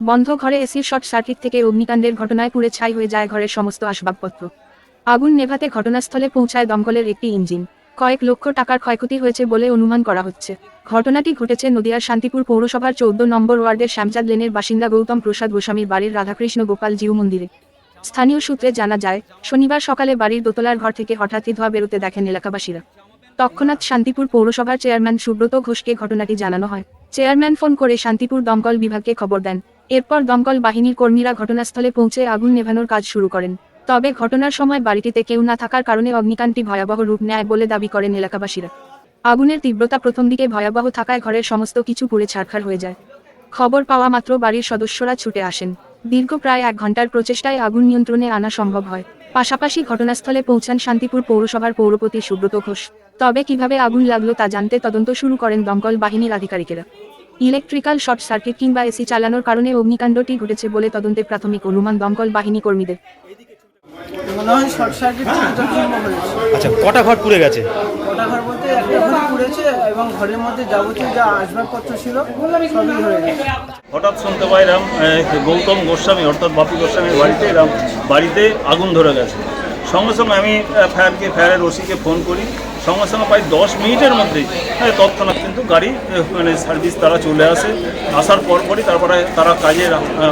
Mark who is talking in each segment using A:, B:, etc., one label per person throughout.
A: বন্ধ ঘরে এসির শর্ট সার্কিট থেকে অগ্নিকাণ্ডের ঘটনায় পুড়ে ছাই হয়ে যায় ঘরের সমস্ত আসবাবপত্র। আগুন নেভাতে ঘটনাস্থলে পৌঁছায় দমকলের একটি ইঞ্জিন। কয়েক লক্ষ টাকার ক্ষয়ক্ষতি হয়েছে বলে অনুমান করা হচ্ছে। ঘটনাটি ঘটেছে নদিয়ার শান্তিপুর পৌরসভার চৌদ্দ নম্বর ওয়ার্ডের শ্যামচাঁদ লেনের বাসিন্দা গৌতম প্রসাদ গোস্বামীর বাড়ির রাধাকৃষ্ণ গোপাল জিউ মন্দিরে। স্থানীয় সূত্রে জানা যায়, শনিবার সকালে বাড়ির দোতলার ঘর থেকে হঠাৎই ধোয়া বেরোতে দেখেন এলাকাবাসীরা। তৎক্ষণাৎ শান্তিপুর পৌরসভার চেয়ারম্যান সুব্রত ঘোষকে ঘটনাটি জানানো হয়। চেয়ারম্যান ফোন করে শান্তিপুর দমকল বিভাগকে খবর দেন। এরপর দমকল বাহিনীর কর্মীরা ঘটনাস্থলে পৌঁছে আগুন নেভানোর কাজ শুরু করেন। তবে ঘটনার সময় বাড়িটিতে কেউ না থাকার কারণে অগ্নিকাণ্ডটি ভয়াবহ রূপ নেয় বলে দাবি করেন এলাকাবাসীরা। আগুনের তীব্রতা প্রথম দিকে ভয়াবহ থাকায় ঘরের সমস্ত কিছু পুড়ে ছারখার হয়ে যায়। খবর পাওয়া মাত্র বাড়ির সদস্যরা ছুটে আসেন। দীর্ঘ প্রায় এক ঘণ্টার প্রচেষ্টায় আগুন নিয়ন্ত্রণে আনা সম্ভব হয়। পাশাপাশি ঘটনাস্থলে পৌঁছান শান্তিপুর পৌরসভার পৌরপতি সুব্রত ঘোষ। তবে কীভাবে আগুন লাগল তা জানতে তদন্ত শুরু করেন দমকল বাহিনীর আধিকারিকেরা। ইলেকট্রিক্যাল শর্ট সার্কিট কিংবা এসি চালানোর কারণে অগ্নিকাণ্ডটি ঘটেছে বলে তদন্তে প্রাথমিক অনুমান দমকল বাহিনী কর্মীদের।
B: মনে হয় শর্ট সার্কিট থেকে জন্য হয়েছে।
C: আচ্ছা কটা ঘর পুড়ে গেছে?
B: ওটা ঘর বলতে একটা ঘরই পুড়েছে এবং ঘরের মধ্যে যাবতীয় যা আসবাবপত্র ছিল সবই ধরে গেছে।
D: হঠাৎ শুনতে পাইলাম গৌতম গোস্বামী অর্থাৎ বাপি গোস্বামীর বাড়িতে এরম বাড়িতে আগুন ধরে গেছে। সঙ্গে সঙ্গে আমি ফায়ারকে ফায়ারের ওসিকে ফোন করি। সঙ্গে সঙ্গে প্রায় দশ মিনিটের মধ্যেই তৎক্ষণাৎ কিন্তু গাড়ি মানে সার্ভিস তারা চলে আসে। আসার পরপরই তারপরে তারা কাজে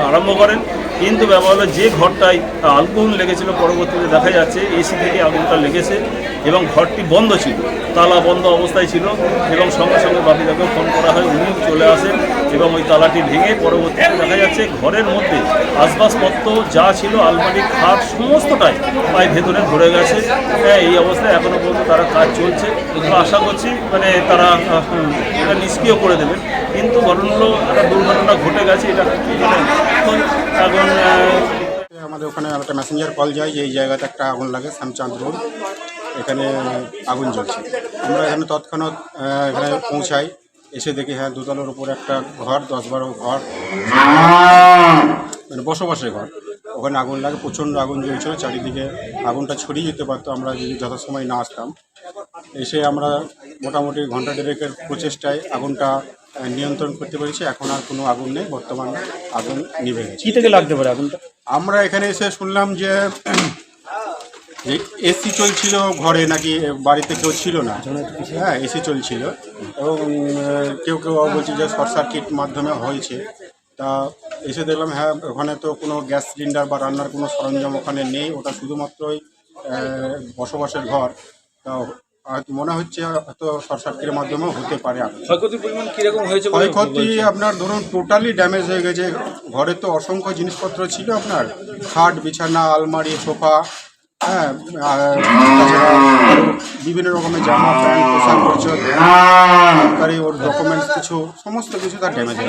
D: আরম্ভ করেন। কিন্তু ব্যাপার হলো যে ঘরটায় আগুন লেগেছিল, পরবর্তীতে দেখা যাচ্ছে এসি থেকে আগুনটা লেগেছে এবং ঘরটি বন্ধ ছিল, তালা বন্ধ অবস্থায় ছিল এবং সঙ্গে সঙ্গে বাপিদাকে ফোন করা হয়, উনিও চলে আসেন এবং ওই তালাটি ভেঙে পরবর্তীতে দেখা যাচ্ছে ঘরের মধ্যে আসবাবপত্র যা ছিল, আলমারি, খাট সমস্তটাই প্রায় ভেতরে ধরে গেছে। হ্যাঁ এই অবস্থায় এখনও পর্যন্ত তারা কাজ চলছে। আশা করছি মানে তারা এটা নিষ্ক্রিয় করে দেবেন কিন্তু ঘটনাগুলো একটা দুর্ঘটনা ঘটে গেছে, এটা এখন
E: আমাদের ওখানে একটা মেসেঞ্জার কল যায়, যে এই জায়গাতে একটা আগুন লাগে, শ্যামচাঁদ রোড। এখানে আগুন জ্বলছে। আমরা এখানে তৎক্ষণাৎ এখানে পৌঁছাই। এসে দেখি হ্যাঁ দোতলার উপর একটা ঘর, দশ বারো ঘর। মানে বসবাসের ঘর। ওখানে আগুন লাগে, প্রচণ্ড আগুন জ্বলছিল। চারিদিকে আগুনটা ছড়িয়ে যেতে পারতো, আমরা যদি যথাসময় না আসতাম। এসে আমরা মোটামুটি ঘণ্টা দেড়েকের প্রচেষ্টায় আগুনটা নিয়ন্ত্রণ করতে পেরেছি। এখন আর কোনো আগুন নেই বর্তমান আগুন নিভে গেছে।
C: কি থেকে লাগতে পারে আগুনটা?
E: আমরা এখানে এসে শুনলাম যে এসি চলছিল ঘরে নাকি বাড়িতে কেউ ছিল না? হ্যাঁ এসি চলছিল। এবং কেউ কেউ বলছে যে শর্ট সার্কিট মাধ্যমে হয়েছে। তা এসে দেখলাম হ্যাঁ ওখানে তো কোনো গ্যাস সিলিন্ডার বা রান্নার কোনো সরঞ্জাম ওখানে নেই। ওটা শুধুমাত্রই বসবাসের ঘর। তা মনে হচ্ছে হয়তো শর্ট সার্কিটের মাধ্যমেও হতে পারে আগুন।
C: ক্ষয়ক্ষতির পরিমাণ কীরকম হয়েছে
E: ক্ষয়ক্ষতি আপনার ধরুন টোটালি ড্যামেজ হয়ে গেছে। ঘরে তো অসংখ্য জিনিসপত্র ছিল আপনার। খাট বিছানা আলমারি সোফা হ্যাঁ আর বিভিন্ন রকমের জামা প্যান্ট পোশাক পরিচ্ছদ সরকারি ওর ডকুমেন্টস কিছু সমস্ত কিছু তার ড্যামেজ হয়ে